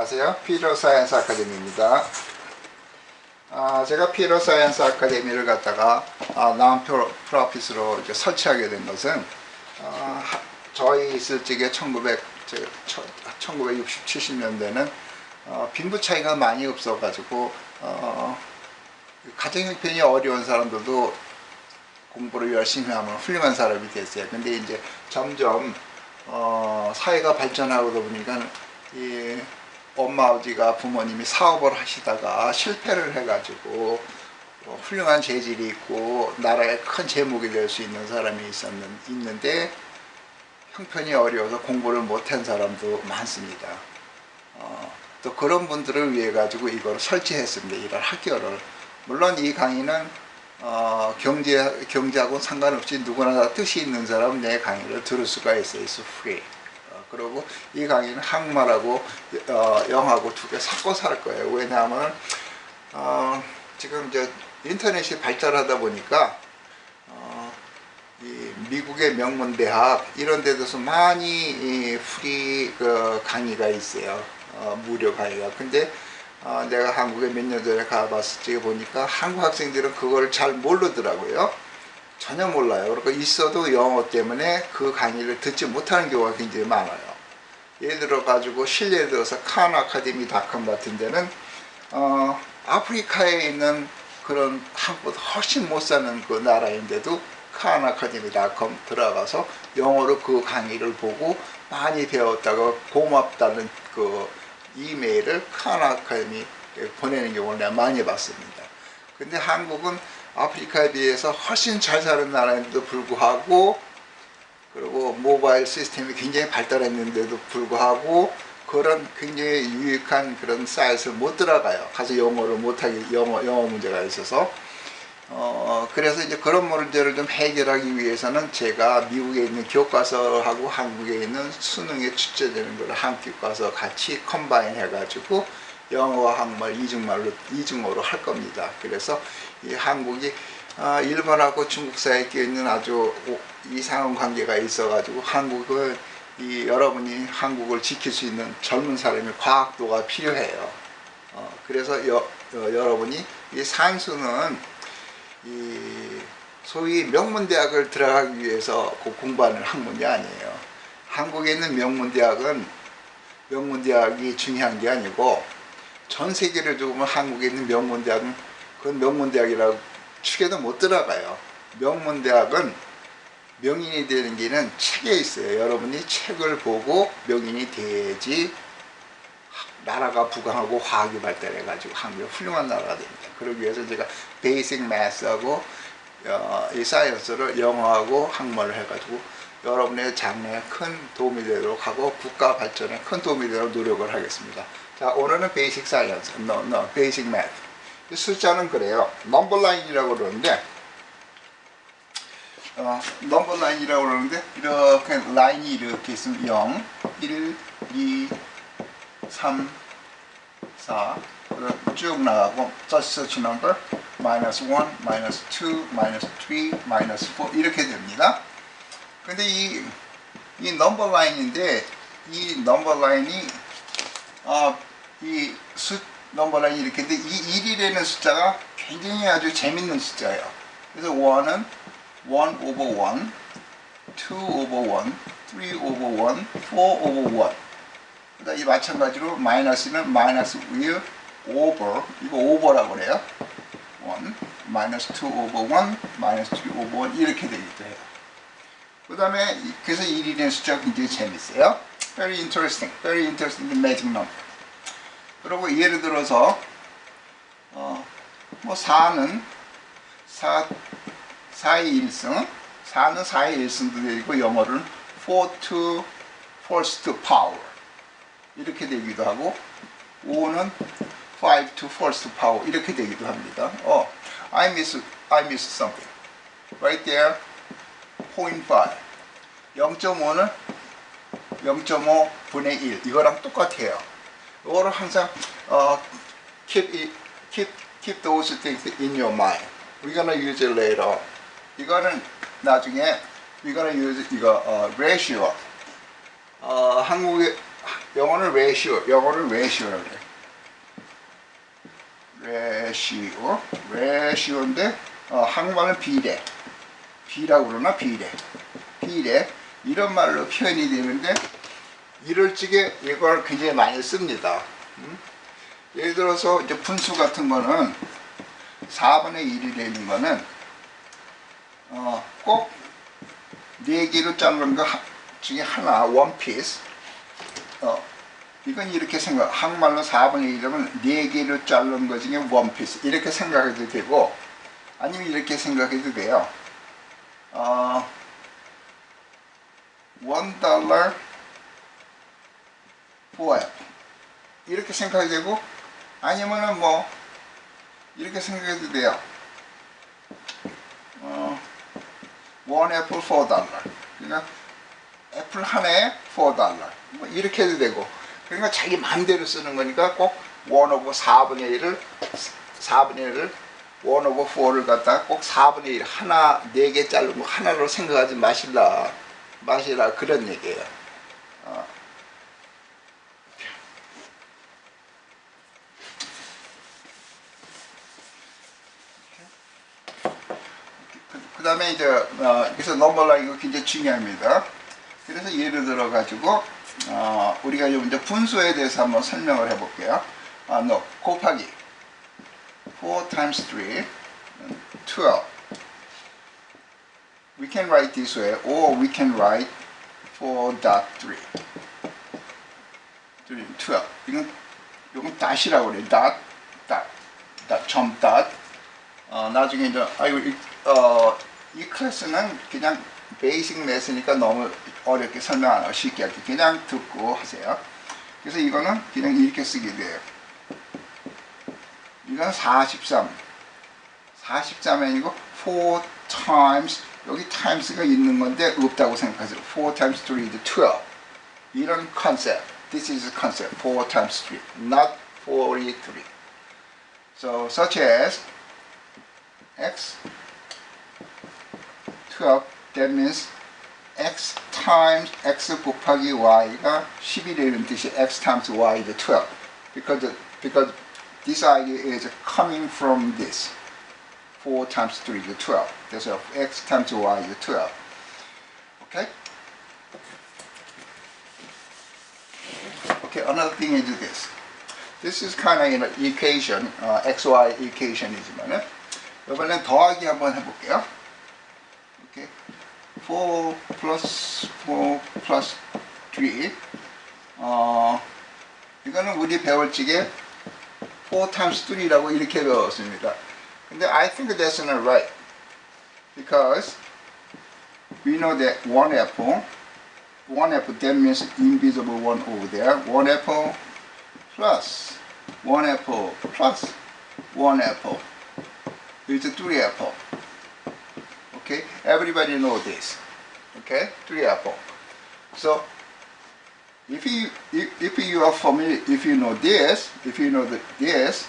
안녕하세요. 피로 사이언스 아카데미입니다. 아, 제가 피로 사이언스 아카데미를 갖다가 아, 나온 프로피스로 설치하게 된 것은 아, 하- 저희 있을 적에 1900, 1960, 70년대는 어, 빈부 차이가 많이 없어가지고 어, 가정 형편이 어려운 사람들도 공부를 열심히 하면 훌륭한 사람이 됐어요. 근데 이제 점점 어, 사회가 발전하다 보니까 이 엄마 아버지가 부모님이 사업을 하시다가 실패를 해가지고 어, 훌륭한 재질이 있고 나라의 큰 제목이 될 수 있는 사람이 있었는 있는데 형편이 어려워서 공부를 못한 사람도 많습니다. 어, 또 그런 분들을 위해 가지고 이걸 설치했습니다. 이런 학교를 물론 이 강의는 어, 경제 경제하고 상관없이 누구나 다 뜻이 있는 사람은 내 강의를 들을 수가 있어요. It's free. 어, 그리고 이 강의는 한국말하고 어, 영어하고 두 개 섞어서 할 거예요. 왜냐하면 어, 지금 이제 인터넷이 발달하다 보니까 어, 이 미국의 명문 대학 이런 데서 많이 이 프리 그 강의가 있어요. 어, 무료 강의가. 근데 어, 내가 한국에 몇 년 전에 가봤을 때 보니까 한국 학생들은 그걸 잘 모르더라고요. 전혀 몰라요. 그리고 있어도 영어 때문에 그 강의를 듣지 못하는 경우가 굉장히 많아요. 예를 들어 가지고 실례 들어서 칸 아카데미닷컴 같은 데는 어, 아프리카에 있는 그런 한국보다 훨씬 못 사는 그 나라인데도 칸 아카데미닷컴 들어가서 영어로 그 강의를 보고 많이 배웠다고 고맙다는 그 이메일을 칸 아카데미에 보내는 경우를 내가 많이 봤습니다. 근데 한국은 아프리카에 비해서 훨씬 잘 사는 나라인데도 불구하고 그리고 모바일 시스템이 굉장히 발달했는데도 불구하고 그런 굉장히 유익한 그런 사이트를 못 들어가요. 가서 영어를 못하게 영어 영어 문제가 있어서 어 그래서 이제 그런 문제를 좀 해결하기 위해서는 제가 미국에 있는 교과서하고 한국에 있는 수능에 출제되는 걸 한 교과서 같이 컴바인 해가지고 영어와 한국말 이중말로 이중어로 할 겁니다. 그래서 이 한국이 아, 일본하고 중국 사이에 있는 아주 오- 이상한 관계가 있어가지고 한국을 이 여러분이 한국을 지킬 수 있는 젊은 사람의 과학도가 필요해요. 어, 그래서 여, 어, 여러분이 이 산수는 이 소위 명문대학을 들어가기 위해서 그 공부하는 학문이 아니에요. 한국에 있는 명문대학은 명문대학이 중요한 게 아니고 전 세계를 두고 한국에 있는 명문대학은 그건 명문대학이라고 축에도 못 들어가요. 명문대학은 명인이 되는 길은 책에 있어요. 여러분이 책을 보고 명인이 돼야지 나라가 부강하고 화학이 발달해가지고 한국이 훌륭한 나라가 됩니다. 그러기 위해서 제가 베이직 매스하고 어, 이 사이언스를 영어하고 한국말을 해가지고 여러분의 장래에 큰 도움이 되도록 하고 국가 발전에 큰 도움이 되도록 노력을 하겠습니다. 자 오늘은 베이직 사이언스, no, no, 베이직 매스. 이 숫자는 그래요. 넘버 라인이라고 그러는데 어, 넘버 라인이라고 그러는데 이렇게 라인이 이렇게 있으면 0, 1, 2, 3, 4, 그리고 쭉 나가고 just such number, minus 1, minus 2, minus 3, minus 4 이렇게 됩니다. 근데 이, 이 넘버 라인인데 이 넘버 라인이 어, 이 숫, 넘버 라인이 이렇게 인데 이 1이라는 숫자가 굉장히 아주 재밌는 숫자예요. 그래서 1은 1 over 1, 2 over 1, 3 over 1, 4 over 1. 그다음 이 마찬가지로 마이너스는 마이너스 will over 이거 over라고 그래요. 1, 마이너스 2 over 1, 마이너스 3 over 1 이렇게 되기도 해요. 그 다음에 그래서 1이라는 숫자가 굉장히 재밌어요. Very interesting, very interesting magic number. 그리고 예를 들어서 어, 뭐 4는 4, 4의 1승 4는 4의 1승도 되고 영어로는 4 to to power 이렇게 되기도 하고 5는 5 to to power 이렇게 되기도 합니다. 어, I miss I miss something. Right there. 0.5. 0.5는 0.5 분의 1 이거랑 똑같아요. 이거를 항상 어, keep it, keep keep those things in your mind. We're gonna use it later. 이거는 나중에 we're gonna use 이거 어, ratio. 어, 한국에 영어는 ratio, 영어는 ratio라고 그래. ratio, ratio인데 어, 한국말은 비례, 비라고 그러나 비례, 비례 이런 말로 표현이 되는데 이럴 적에 이걸 굉장히 많이 씁니다. 음? 예를 들어서 이제 분수 같은 거는 4분의 1이 되는 거는 어, 꼭 4개로 자른 거 하- 중에 하나, 원 피스. 어, 이건 이렇게 생각, 한국말로 4분의 1이면 4개로 자른 거 중에 원 피스. 이렇게 생각해도 되고, 아니면 이렇게 생각해도 돼요. 어, 원 달러 for 이렇게 생각해도 되고, 아니면은 뭐, 이렇게 생각해도 돼요. 어, 원 애플 4달러. 그러니까 애플 하나에 4달러. 뭐 이렇게 해도 되고. 그러니까 자기 마음대로 쓰는 거니까 꼭원 오브 4분의 1을 4분의 1을 원 오브 4를 갖다가 꼭 4분의 1 하나 네 개 자르고 하나로 생각하지 마실라 마시라 그런 얘기예요. 어. 그 다음에 이제 어, 여기서 넘버라 이거 굉장히 중요합니다. 그래서 예를 들어 가지고 어, 우리가 이제 분수에 대해서 한번 설명을 해볼게요. 아, no, 곱하기 4 times 3, 12. We can write this way, or we can write 4.3. 12. 이건 이건 dot이라고 그래요. dot, dot, dot, 점 dot. 어, 나중에 이제 아이고 이, 어, 이 클래스는 그냥 베이직 매스니까 너무 어렵게 설명 안 하고 쉽게 할게 그냥 듣고 하세요. 그래서 이거는 그냥 이렇게 쓰게 돼요. 이건 43. 43이 아니고 4 times 여기 times가 있는 건데 없다고 생각하세요. 4 times 3 is 12. 이런 컨셉. This is a concept. 4 times 3, not 43. So such as x 12 that means x times x 곱하기 y가 10이 되는 뜻이 x times y is 12 because because this idea is coming from this 4 times 3 is 12 그래서 x times y is 12 okay okay another thing is this this is kind of an equation uh, xy equation이지만은 이번엔 더하기 한번 해볼게요. 이렇게 4 플러스 4 플러스 3 어, 이거는 우리 배울 적에 4 times 3라고 이렇게 배웠습니다. 근데 I think that's not right. Because we know that one apple, one apple that means invisible one over there. One apple plus one apple plus one apple is three apple. Okay, everybody know this. Okay, three apple. So if you if, if you are familiar, if you know this, if you know the, this,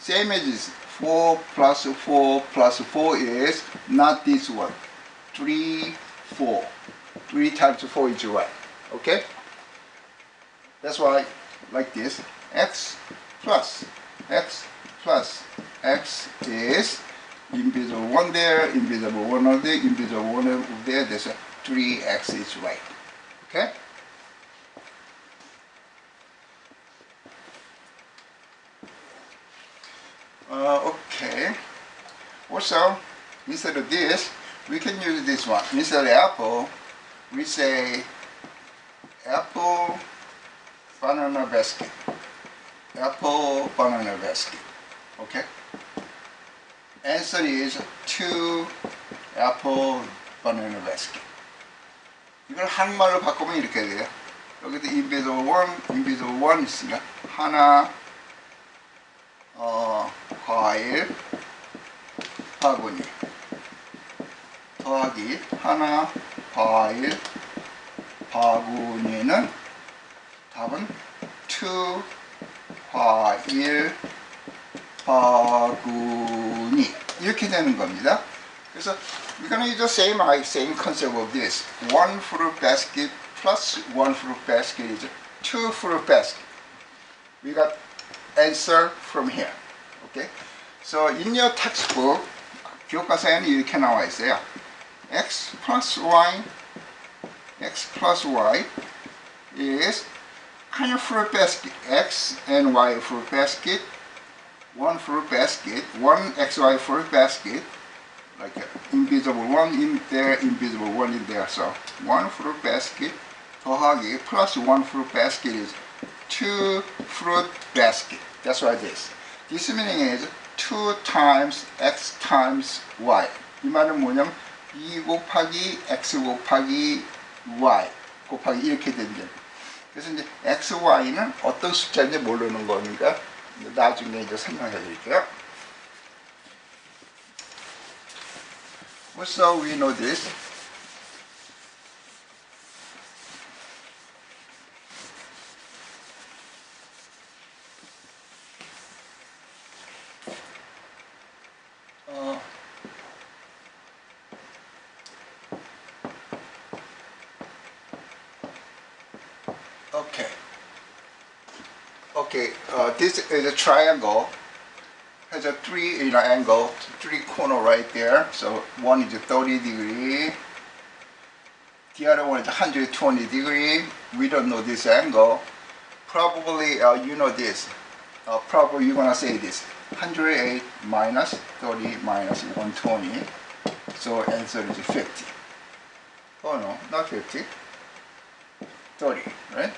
same as this. Four plus four plus four is not this one. Three, four. Three times four is right. Okay. That's why like this. X plus x plus x is invisible one there, invisible one over there, invisible one over there. There's a 3x is right. Okay? Uh, okay. Also, instead of this, we can use this one. Instead of apple, we say apple banana basket. Apple banana basket. Okay? Answer is two apple banana basket. 이걸 한말로 바꾸면 이렇게 돼요. 여기도 invisible one, invisible one 있으니까 하나 어, 과일 바구니 더하기 하나 과일 바구니는 답은 two 과일 바구니 이렇게 되는 겁니다. 그래서 we're gonna use the same same concept of this. One fruit basket plus one fruit basket is two fruit basket. We got answer from here. Okay? So in your textbook, 교과서에는 이렇게 나와 있어요. x plus y, x plus y is kind of fruit basket. x and y fruit basket, one fruit basket, one xy fruit basket, like a invisible one in there, invisible one in there. So one fruit basket 더하기 plus one fruit basket is two fruit basket. That's what it is. This meaning is 2 times x times y. 이 말은 뭐냐면 2 곱하기 x 곱하기 y 곱하기 이렇게 된다. 그래서 이제 x, y는 어떤 숫자인지 모르는 거니까 나중에 이제 설명해 드릴게요. So we know this. Okay, uh, this is a triangle. Has a three you know, angle, three corner right there. So one is 30 degree. The other one is 120 degree. We don't know this angle. Probably uh, you know this. Uh, probably you're gonna say this. 108 minus 30 minus 120. So answer is 50. Oh no, not 50. 30, right?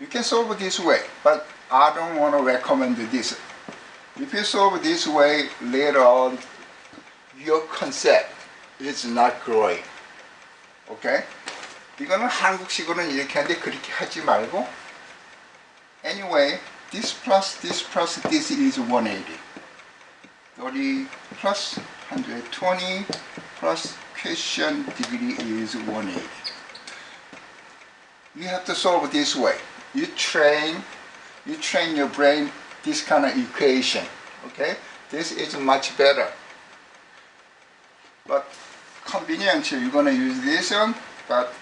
You can solve this way, but I don't want to recommend this. If you solve this way later on, your concept is not growing. Okay? 이거는 한국식으로는 이렇게 하는데 그렇게 하지 말고 Anyway, this plus this plus this is 180. 30 plus 120 plus question degree is 180 you have to solve this way. You train, you train your brain this kind of equation. Okay, this is much better. But convenient, you're gonna use this one. But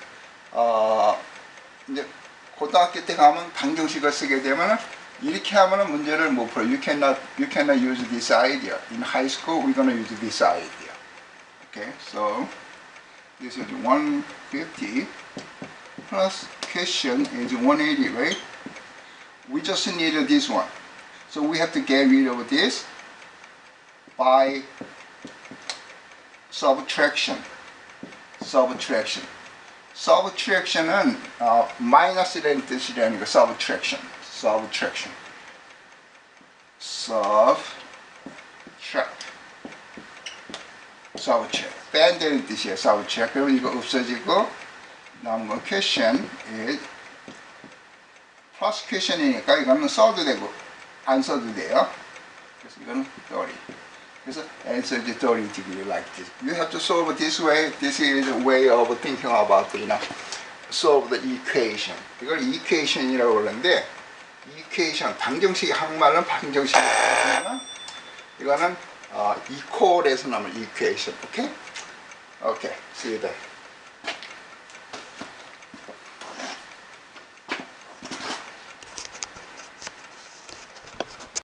어, 이제 고등학교 때 가면 방정식을 쓰게 되면 이렇게 하면은 문제를 못 풀어. You cannot, you cannot use this idea. In high school, we're gonna use this idea. Okay, so this is 150 plus question is 180, right? We just needed this one. So we have to get rid of this by subtraction. Subtraction. Subtraction은 어, 마이너스라는 뜻이라는 거 subtraction. Subtraction. Subtract. Subtract. 뺀다는 뜻이에요. Subtract. 그럼 이거 없어지고 남은 건 question is plus question이니까 이거는 써도 되고 안 써도 돼요. 그래서 이거는 30. 그래서 answer is 30 degree like this. You have to solve this way. This is a way of thinking about, you know, solve the equation. 이걸 equation이라고 그러는데 equation 방정식 한말은 방정식이면 이거는 어, equal에서 나오는 equation. 오케이? 오케이. See you there.